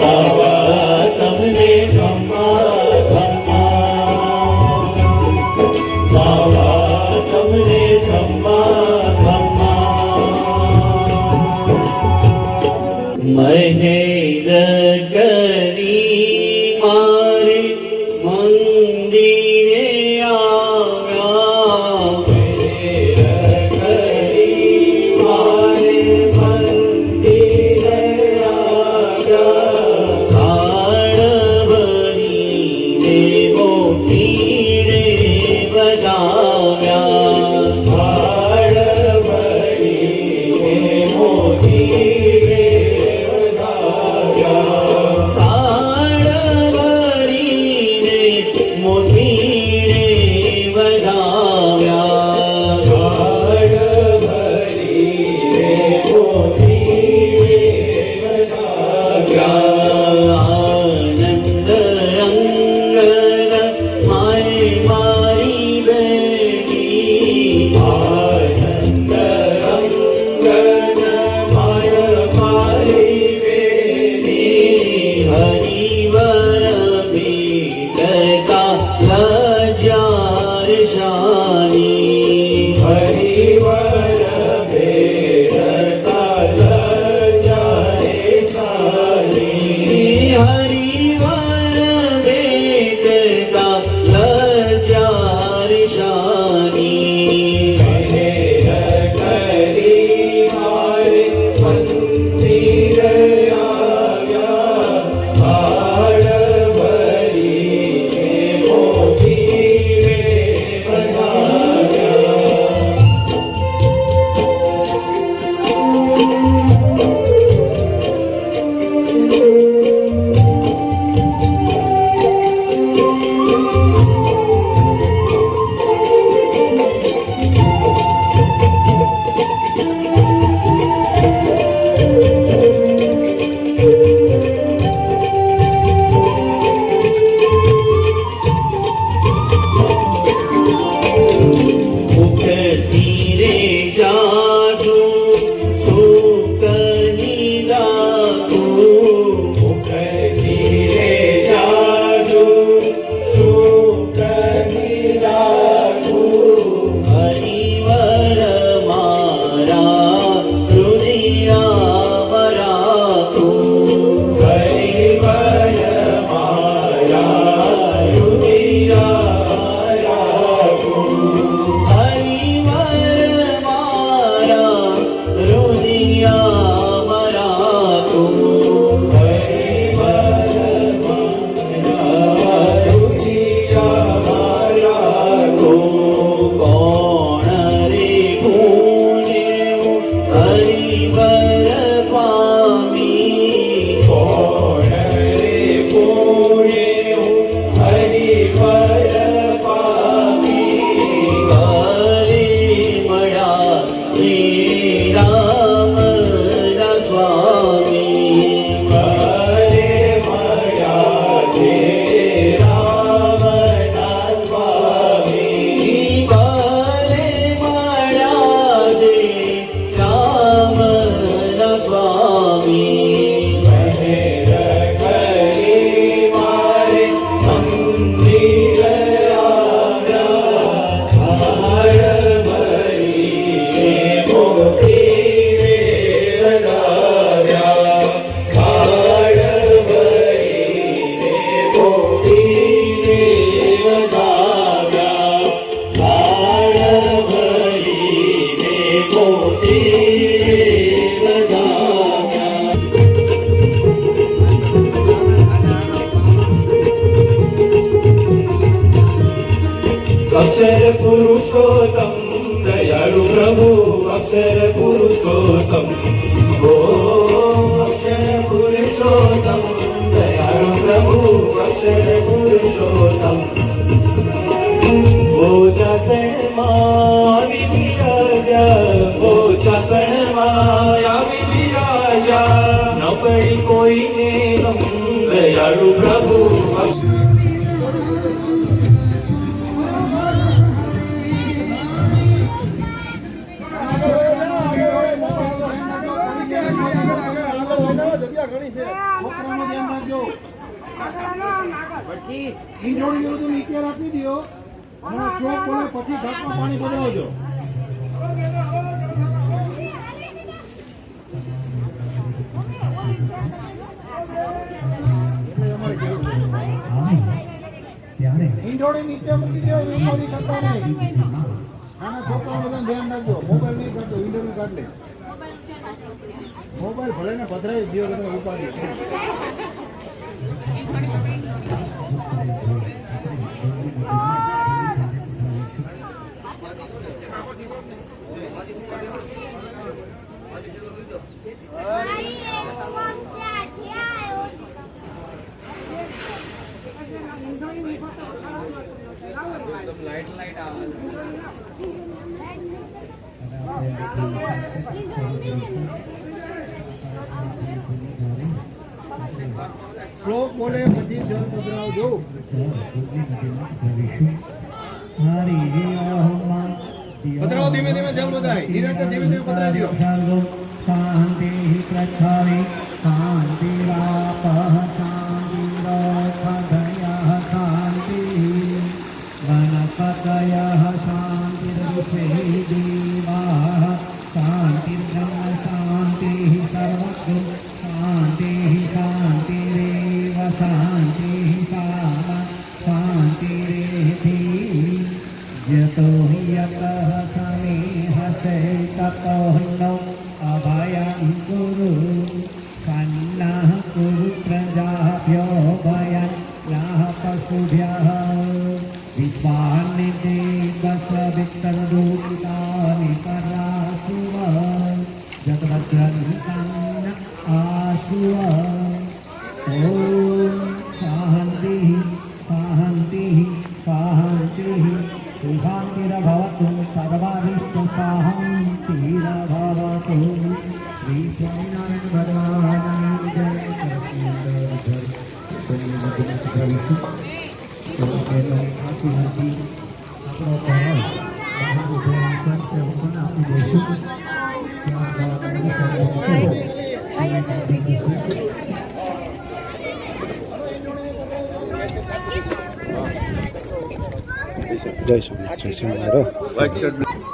Oh. Akshar Purushottam దయాళు ప్రభు అక్షర పురుషోత్తం. గో అక్షర పురుషోత్తం దయాళు ప్రభు అక్షర పురుషోత్తం. ఓ జయ ઈંડોળી બધું નીચે રાખી દો અને ચોક બોલે પછી પાણી છે. ઈંડોળી નીચે મૂકી દો કરતા નહીં. આના ધ્યાન રાખજો. મોબાઈલ નહીં કરતો ઈંડોળી મોબાઈલ ભલે ને પધરાવી દો તમે ઉપાડી લાઈટ લાઈટ આવે શ્લોક બોલે પછી જલ પધરાવજો પધરાવો ધીમે ધીમે જલ બધાય નિરંતર ધીમે ધીમે પધરાવી દો Jatuh dan hitam nak aswa જય સોમનાથ જય સોમનાથ